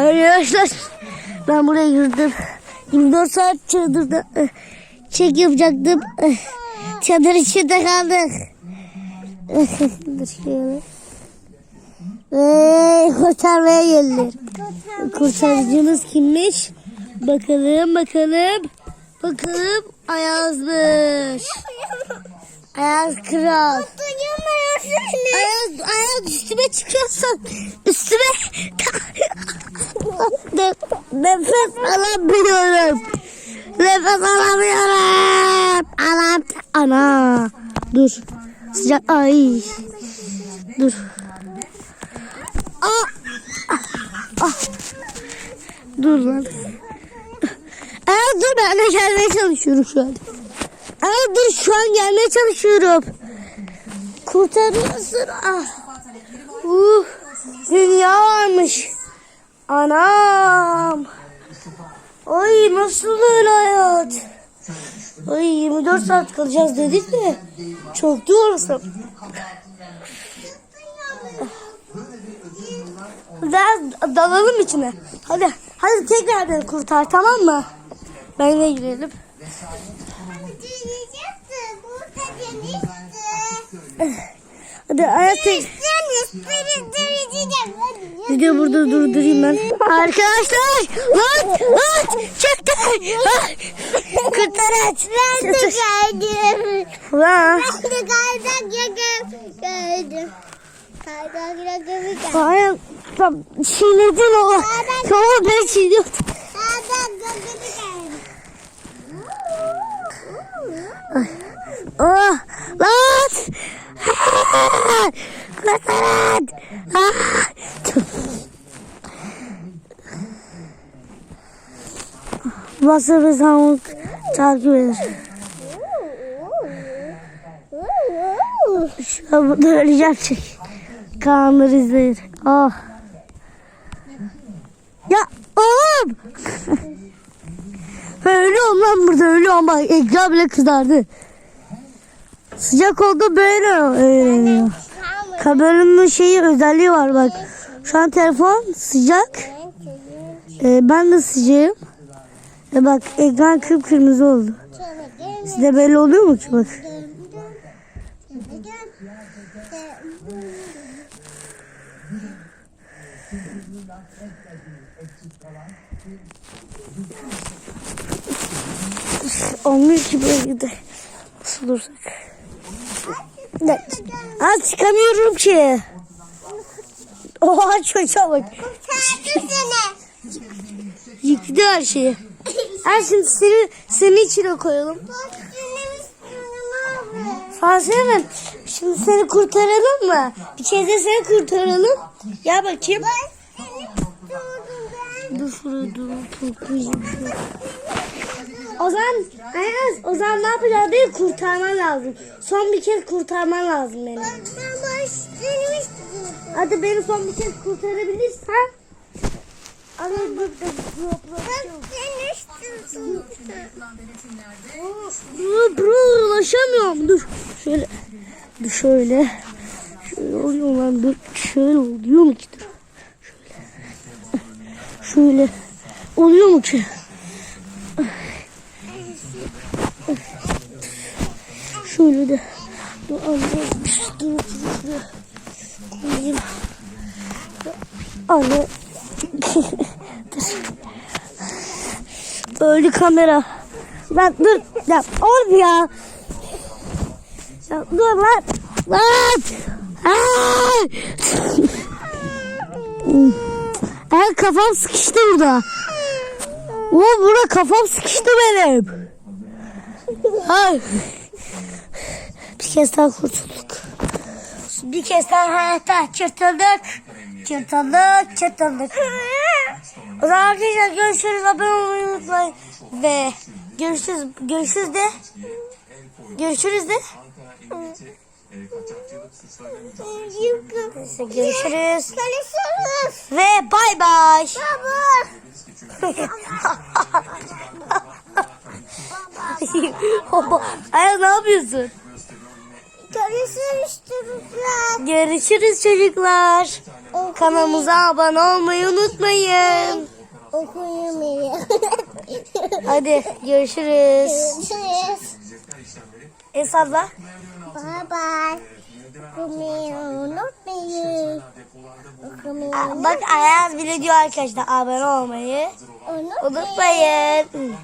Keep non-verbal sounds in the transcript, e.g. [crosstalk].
Arkadaşlar ben buraya girdim. 24 saat çadırda eh, çek yapacaktım. Eh, Çadır içinde kaldık. Dur şöyle. Ee, kurtarmaya geldiler. Kurtarıcımız kimmiş? Bakalım bakalım. Bakalım Ayaz'mış. Ayaz kral. Ayaz, ayaz üstüme çıkıyorsun. Üstüme. [laughs] Ne- Nefes alamıyorum. Nefes alamıyorum. Anam. Ana. Dur. Sıcak. Ay. Dur. Aa. Ah. Dur lan. Aa, dur ben de gelmeye çalışıyorum şu an. Aa, dur şu an gelmeye çalışıyorum. Kurtarıyorsun. Ah. Uh, dünya varmış. Anam. Ay nasıl öyle hayat? Ay 24 saat kalacağız dedik de çok doğrusu. Biraz dalalım içine. Hadi. Hadi tekrar beni kurtar tamam mı? Ben de girelim. Hadi ayak tek. Video burada durdurayım ben. Arkadaşlar lan lan çıktı. Kurtar aç. Ben de geldim. Ben de kaydak gördüm. Kaydak geldim. Hayır. Çiğnedin o. Tamam ben çiğniyorum. Kaydak geldim. Oh, lan! Kurtarın! Ah! Nasıl bir zamlık takip eder. Şu an burada öleceğim çünkü. Kaanları izleyin. Ah. Ya oğlum! [laughs] ölüyorum lan burada ölüyorum bak ekran bile kızardı. Sıcak oldu böyle öğreniyor. Kameranın şeyi özelliği var bak. Şu an telefon sıcak. Ee, ben de sıcağım. E bak ekran kıpkırmızı oldu. Sizde belli oluyor mu ki bak. Olmuyor ki böyle de. Nasıl dursak? Ne? Az çıkamıyorum ki. Oha çocuğa bak. Yıktı her şeyi. Ha şimdi seni, seni içine koyalım. Fazla. Şimdi seni kurtaralım mı? Bir kez de seni kurtaralım. Gel bakayım. Dur şuraya dur. Korkmayacağım. O zaman Ayaz, o zaman ne yapacağız değil kurtarman lazım. Son bir kez kurtarman lazım beni. Hadi beni son bir kez kurtarabilirsen. Dur ulaşamıyorum dur. Şöyle dur şöyle. Şöyle oluyor lan dur. Şöyle oluyor mu ki dur. Şöyle. Şöyle. Oluyor mu ki? Şöyle de. Dur anne. Dur dur. Koyayım. Anne. [laughs] Öldü kamera. Lan dur. Lan oğlum ya. Ya dur lan. Lan. Ay kafam sıkıştı burada. Oğlum burada kafam sıkıştı benim. Ay. Bir kez daha kurtulduk. Bir kez daha hayatta çırtıldık. Çırtıldık, çırtıldık. O zaman arkadaşlar görüşürüz. Abone olmayı unutmayın. Ve görüşürüz. Görüşürüz de. Görüşürüz de. Görüşürüz. Görüşürüz. Ve bay bay. Baba. [laughs] Ay ne yapıyorsun? Görüşürüz çocuklar. Görüşürüz çocuklar. Kanalımıza abone olmayı unutmayın. Okuyayım. Hadi görüşürüz. Görüşürüz. Esatla. Bye bye. Okumayı unutmayın. Okumayı Bak Ayaz bile diyor arkadaşlar abone olmayı unutmayın. unutmayın.